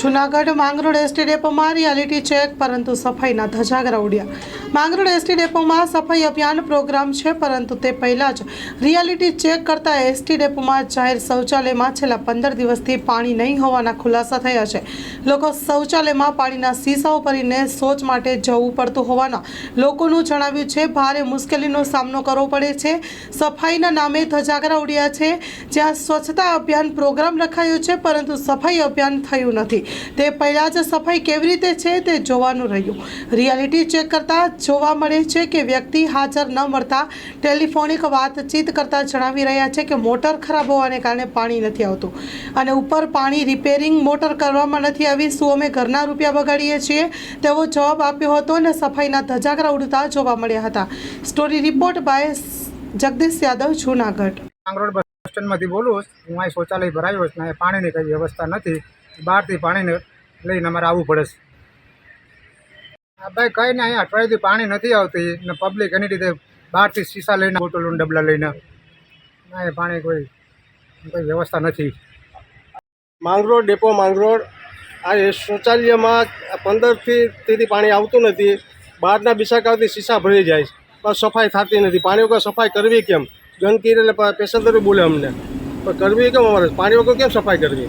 Junagadh Mangrol ST ડેપોમાં reality check પરંતુ સફાઈના ધજાગરા ઉડ્યા માંગરોળ એસટી ડેપોમાં સફાઈ અભિયાન પ્રોગ્રામ છે, પરંતુ તે પહેલાં જ રિયાલિટી ચેક કરતા એસટી ડેપોમાં જાહેર શૌચાલયમાં છેલ્લા પંદર દિવસથી પાણી નહીં હોવાના ખુલાસા થયા છે. લોકો શૌચાલયમાં પાણીના શીશાઓ ભરીને શૌચ માટે જવું પડતું હોવાના લોકોનું જણાવ્યું છે. ભારે મુશ્કેલીનો સામનો કરવો પડે છે. સફાઈના નામે ધજાગરા ઉડ્યા છે. જ્યાં સ્વચ્છતા અભિયાન પ્રોગ્રામ રખાયો છે, પરંતુ સફાઈ અભિયાન થયું નથી. તે પહેલાં જ સફાઈ કેવી રીતે છે તે જોવાનું રહ્યું. રિયાલિટી ચેક કરતાં જોવા મળે છે કે વ્યક્તિ હાજર ન મળતા ટેલિફોનિક વાતચીત કરતાં જણાવી રહ્યા છે કે મોટર ખરાબ હોવાને કારણે પાણી નથી આવતું અને ઉપર પાણી રિપેરિંગ મોટર કરવામાં નથી આવી. શું અમે ઘરના રૂપિયા બગાડીએ છીએ? તેવો જવાબ આપ્યો હતો અને સફાઈના ધજાગરા ઉડતા જોવા મળ્યા હતા. Story report by Jagdish Yadav, Junagadh. Mangrol bus સ્ટેન્ડમાંથી બોલું હું અહીં શૌચાલય ભરાયો છું પાણીની કંઈ વ્યવસ્થા નથી. બહારથી પાણીને લઈને અમારે આવવું પડે છે. હા ભાઈ કંઈ નહીં, અહીંયા અઠવાડિયાથી પાણી નથી આવતી ને પબ્લિક એની રીતે બહારથી શીશા લઈને બોટલો ડબલા લઈને. અહીં પાણી કોઈ કોઈ વ્યવસ્થા નથી. માંગરોળ ડેપો માંગરોળ આ શૌચાલયમાં પંદરથી તેથી પાણી આવતું નથી. બહારના બિસાકાવથી શીશા ભરી જાય છે. પણ સફાઈ થતી નથી. પાણી વગર સફાઈ કરવી કેમ? ગંદકી એટલે પેસેન્જરો બોલે અમને. પણ કરવી કેમ અમારે? પાણી વગર કેમ સફાઈ કરવી?